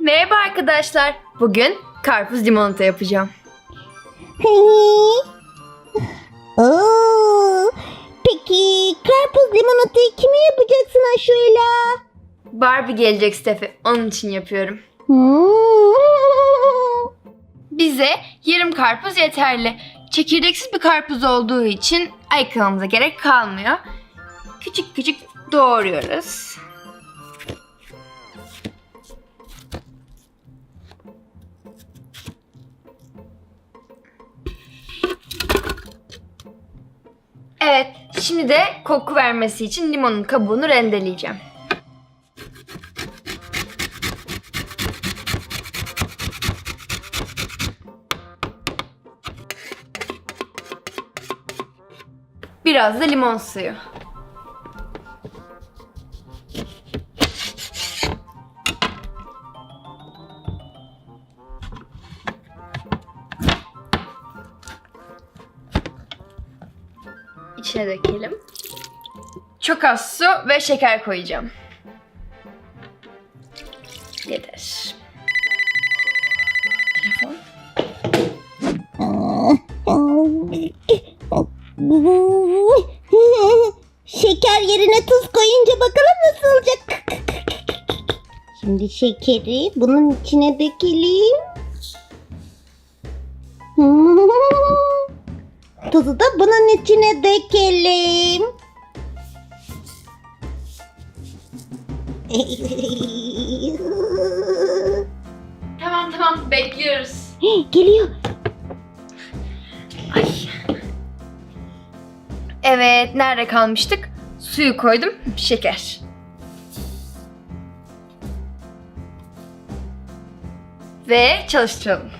Merhaba arkadaşlar. Bugün karpuz limonata yapacağım. Oo, peki karpuz limonatayı kime yapacaksın Aşuela? Barbie gelecek Steffi. Onun için yapıyorum. Hmm. Bize yarım karpuz yeterli. Çekirdeksiz bir karpuz olduğu için ayıklamamıza gerek kalmıyor. Küçük küçük doğruyoruz. Evet, şimdi de koku vermesi için limonun kabuğunu rendeleyeceğim. Biraz da limon suyu. İçine dökelim. Çok az su ve şeker koyacağım. Yeter. Telefon. Şeker yerine tuz koyunca bakalım nasıl olacak. Şimdi şekeri bunun içine dökelim. Tuzu da bunun içine dökelim. Tamam tamam bekliyoruz. Geliyor. Ay. Evet, nerede kalmıştık? Suyu koydum, şeker. Ve çalıştıralım.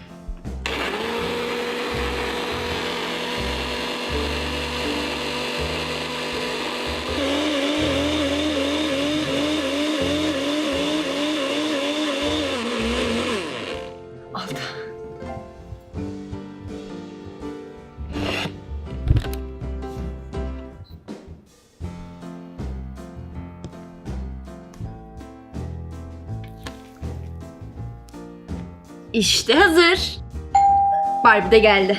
İşte hazır. Barbie de geldi.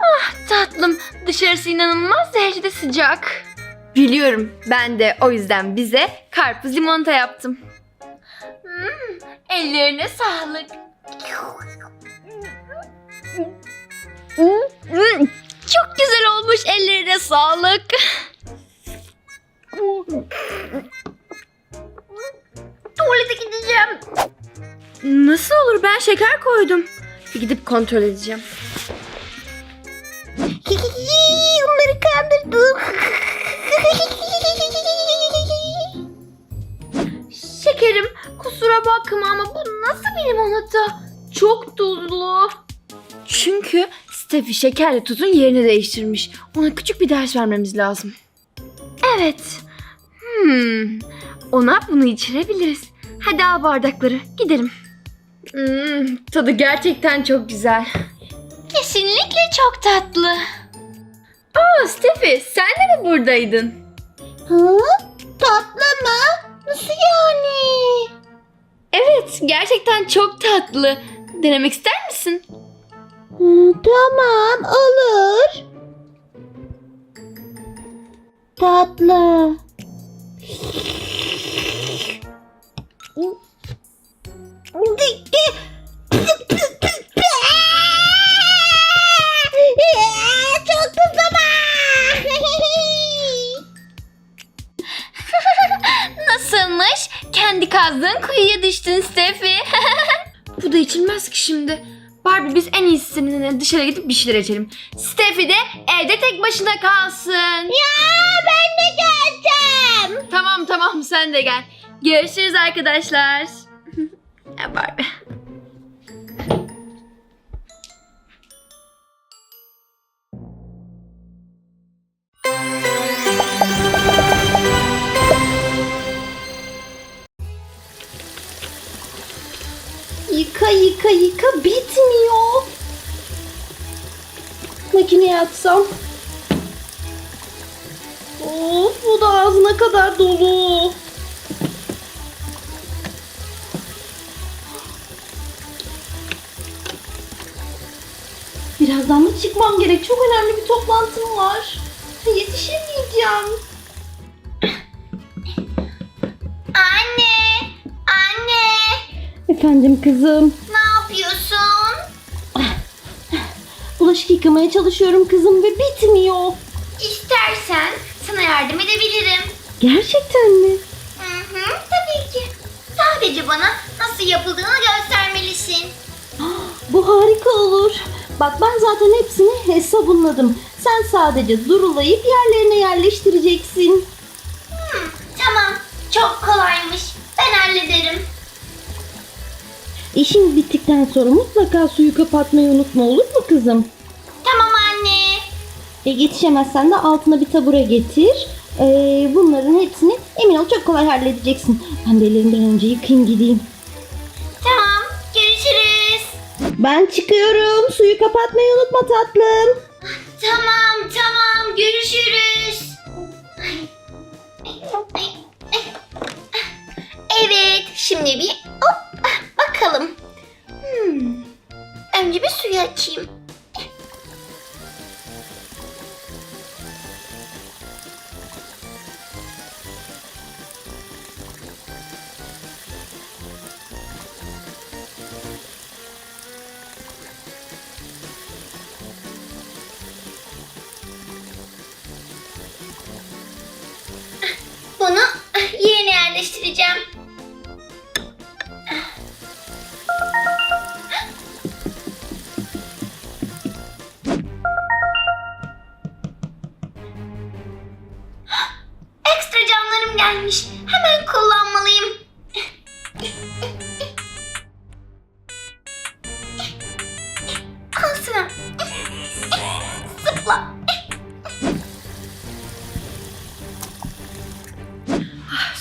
ah tatlım dışarısı inanılmaz derecede sıcak. Biliyorum ben de o yüzden bize karpuz limonata yaptım. Hmm, ellerine sağlık. Hmm, çok güzel olmuş ellerine sağlık. Şeker koydum. Bir gidip kontrol edeceğim. Onları kandırdım. Şekerim kusura bakma ama bu nasıl bir limonata? Çok tuzlu. Çünkü Steffi şekerle tuzun yerini değiştirmiş. Ona küçük bir ders vermemiz lazım. Evet. Hmm. Ona bunu içirebiliriz. Hadi al bardakları. Gidelim. Hmm, tadı gerçekten çok güzel. Kesinlikle çok tatlı. Aa Steffi sen de mi buradaydın? Ha? Tatlı mı? Nasıl yani? Evet gerçekten çok tatlı. Denemek ister misin? Hı, tamam olur. Tatlı. Çok tuzlu Nasılmış? Kendi kazdığın kuyuya düştün Steffi. Bu da içilmez ki şimdi. Barbie biz en iyisi seninle dışarı gidip bir şeyler içelim. Steffi de evde tek başına kalsın. Ya ben de geleceğim. Tamam tamam sen de gel. Görüşürüz arkadaşlar. ya Barbie. Yıka yıka bitmiyor. Makineye atsam. Of bu da ağzına kadar dolu. Birazdan da çıkmam gerek. Çok önemli bir toplantım var. Yetişemeyeceğim. Anne! Anne! Efendim kızım. Ne yapıyorsun? Bulaşık yıkamaya çalışıyorum kızım ve bitmiyor. İstersen sana yardım edebilirim. Gerçekten mi? Hı hı, tabii ki. Sadece bana nasıl yapıldığını göstermelisin. Bu harika olur. Bak ben zaten hepsini hesabınladım. Sen sadece durulayıp yerlerine yerleştireceksin. Hı, tamam, çok kolaymış. Ben hallederim. İşin bittikten sonra mutlaka suyu kapatmayı unutma olur mu kızım? E, yetişemezsen de altına bir tabure getir. E, bunların hepsini emin ol çok kolay halledeceksin. Ben de ellerimi bir an önce yıkayayım gideyim. Tamam, görüşürüz. Ben çıkıyorum. Suyu kapatmayı unutma tatlım. Tamam, tamam, görüşürüz. Evet, şimdi bir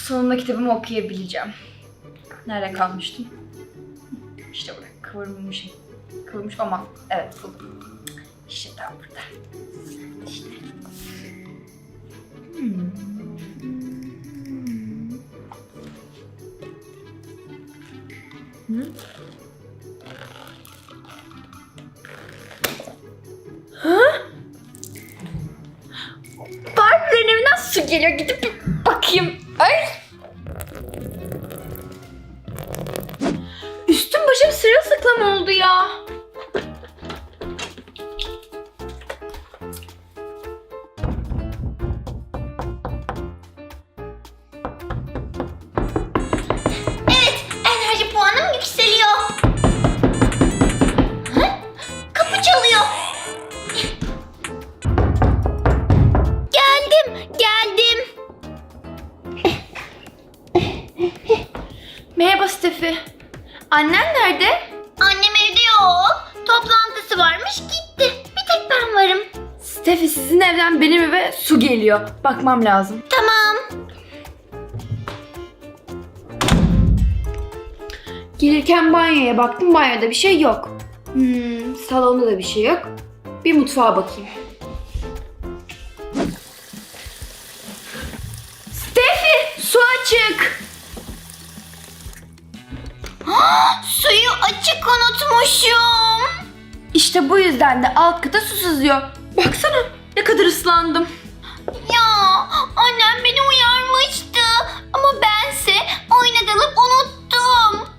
Sonunda kitabımı okuyabileceğim. Nerede kalmıştım? İşte burada. Kıvırmış. Kıvırmış ama evet buldum. İşte tam burada. İşte. Hmm. Hı? Ha? Barbie'lerin evinden su geliyor. Gidip Stefi sizin evden benim eve su geliyor. Bakmam lazım. Tamam. Gelirken banyoya baktım. Banyoda bir şey yok. Hmm, salonda da bir şey yok. Bir mutfağa bakayım. Stefi su açık. Suyu açık unutmuşum. İşte bu yüzden de alt kata su sızıyor. Baksana ne kadar ıslandım. Ya annem beni uyarmıştı. Ama bense oyuna dalıp unuttum.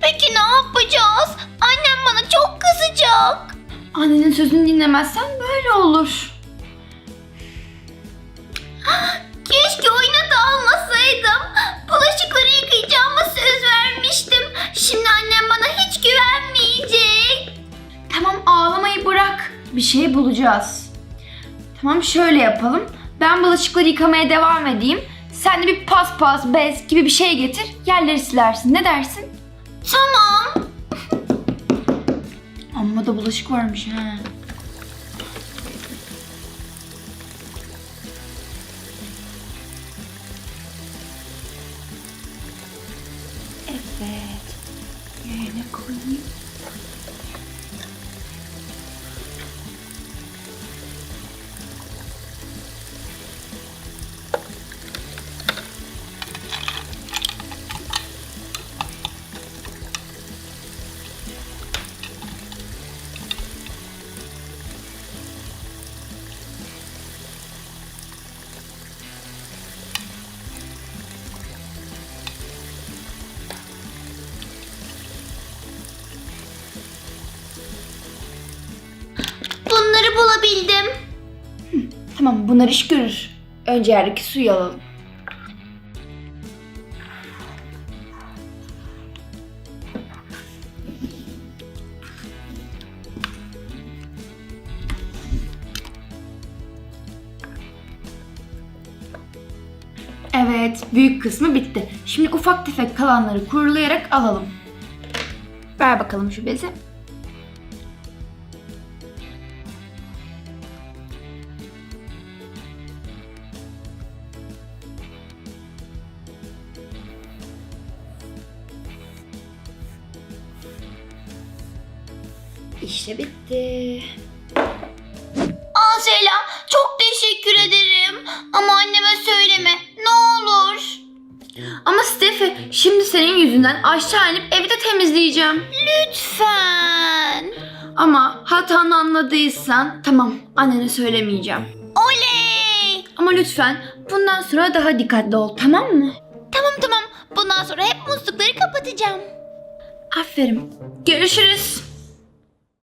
Peki ne yapacağız? Annem bana çok kızacak. Annenin sözünü dinlemezsen böyle olur. Keşke oyuna dalmasaydım. Bulaşıkları yıkayacağıma söz vermiştim. Şimdi annem bana hiç güvenmeyecek. Tamam ağlamayı bırak. Bir şey bulacağız. Tamam şöyle yapalım. Ben bulaşıkları yıkamaya devam edeyim. Sen de bir paspas, bez gibi bir şey getir. Yerleri silersin. Ne dersin? Tamam. Amma da bulaşık varmış ha. Evet. Yerine koyayım. Bunlar iş görür. Önce yerdeki suyu alalım. Evet, büyük kısmı bitti. Şimdi ufak tefek kalanları kurulayarak alalım. Ver bakalım şu bezi. İşte bitti. Asela çok teşekkür ederim. Ama anneme söyleme ne olur. Ama Steffi, şimdi senin yüzünden aşağı inip evi de temizleyeceğim. Lütfen. Ama hatanı anladıysan tamam annene söylemeyeceğim. Oley. Ama lütfen bundan sonra daha dikkatli ol tamam mı? Tamam tamam. Bundan sonra hep muslukları kapatacağım. Aferin. Görüşürüz.